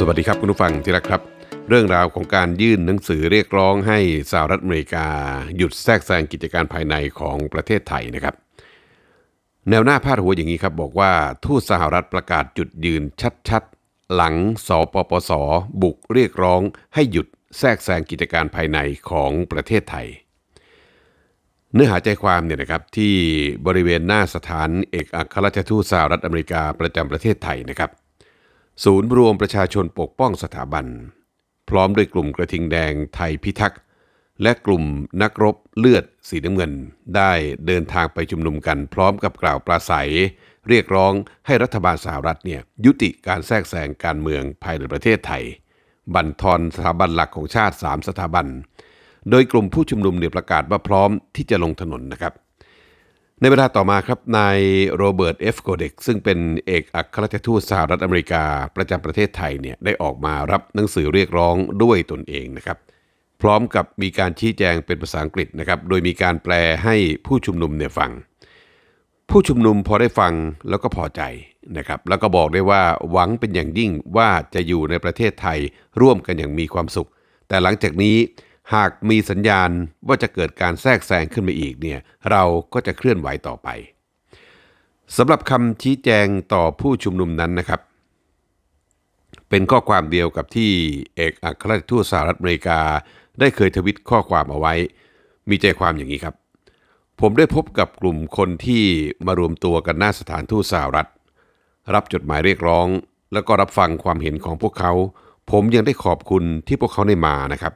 สวัสดีครับคุณผู้ฟังที่รักครับ เรื่องราวของการยื่นหนังสือเรียกร้องให้สหรัฐอเมริกา หยุดแทรกแซงกิจการภายในของประเทศไทยนะครับ แนวหน้าพาดหัวอย่างนี้ครับ บอกว่าทูตสหรัฐประกาศจุดยืนชัดๆ หลังสปปส บุกเรียกร้องให้หยุดแทรกแซงกิจการภายในของประเทศไทย เนื้อหาใจความเนี่ยนะครับที่บริเวณหน้าสถานเอกอัครราชทูตสหรัฐอเมริกาประจำประเทศไทยนะครับ ศูนย์รวมประชาชนปกป้องสถาบัน พร้อมด้วยกลุ่มกระทิงแดงไทยพิทักษ์ และกลุ่มนักรบเลือดสีน้ำเงิน ได้เดินทางไปชุมนุมกันพร้อมกับกล่าวปราศัย เรียกร้องให้รัฐบาลสหรัฐเนี่ยยุติการแทรกแซงการเมืองภายในประเทศไทย บั่นทอนสถาบันหลักของชาติ 3 สถาบัน โดยกลุ่มผู้ชุมนุมเนี่ยประกาศว่าพร้อมที่จะลงถนนนะครับ ในเวลาต่อมาครับนายโรเบิร์ตเอฟโกเด็กซึ่งเป็นเอกอัครราชทูตสหรัฐอเมริกาประจำประเทศไทยเนี่ยได้ออกมารับหนังสือเรียกร้องด้วยตนเองนะครับ พร้อมกับมีการชี้แจงเป็นภาษาอังกฤษนะครับ โดยมีการแปลให้ผู้ชุมนุมเนี่ยฟัง ผู้ชุมนุมพอได้ฟังแล้วก็พอใจนะครับ แล้วก็บอกได้ว่าหวังเป็นอย่างยิ่งว่าจะอยู่ในประเทศไทยร่วมกันอย่างมีความสุข แต่หลังจากนี้ หากมีสัญญาณว่าจะเกิดการแทรกแซงขึ้นมาอีกเนี่ยเราก็จะเคลื่อนไหวต่อไปสำหรับคำชี้แจงต่อผู้ชุมนุมนั้นนะครับ เป็นข้อความเดียวกับที่เอกอัครราชทูตสหรัฐอเมริกา ได้เคยทวิตข้อความเอาไว้ มีใจความอย่างนี้ครับ ผมได้พบกับกลุ่มคนที่มารวมตัวกันหน้าสถานทูตสหรัฐ รับจดหมายเรียกร้อง แล้วก็รับฟังความเห็นของพวกเขา ผมยังได้ขอบคุณที่พวกเขาได้มานะครับ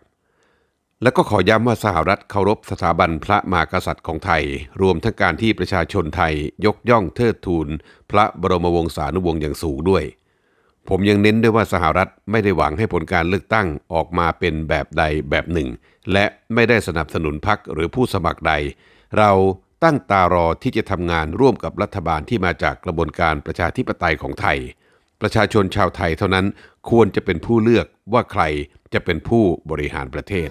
แล้วก็ขอย้ำว่าสหรัฐเคารพสถาบันพระมหากษัตริย์ของไทย รวมทั้งการที่ประชาชนไทยยกย่องเทิดทูน พระบรมวงศานุวงศ์อย่างสูงด้วย ผมยังเน้นด้วยว่าสหรัฐไม่ได้หวังให้ผลการเลือกตั้งออกมาเป็นแบบใดแบบหนึ่ง และไม่ได้สนับสนุนพรรคหรือผู้สมัครใด เราตั้งตารอที่จะทำงานร่วมกับรัฐบาลที่มาจากกระบวนการประชาธิปไตยของไทย ประชาชนชาวไทยเท่านั้นควรจะเป็นผู้เลือกว่าใคร จะเป็นผู้บริหารประเทศ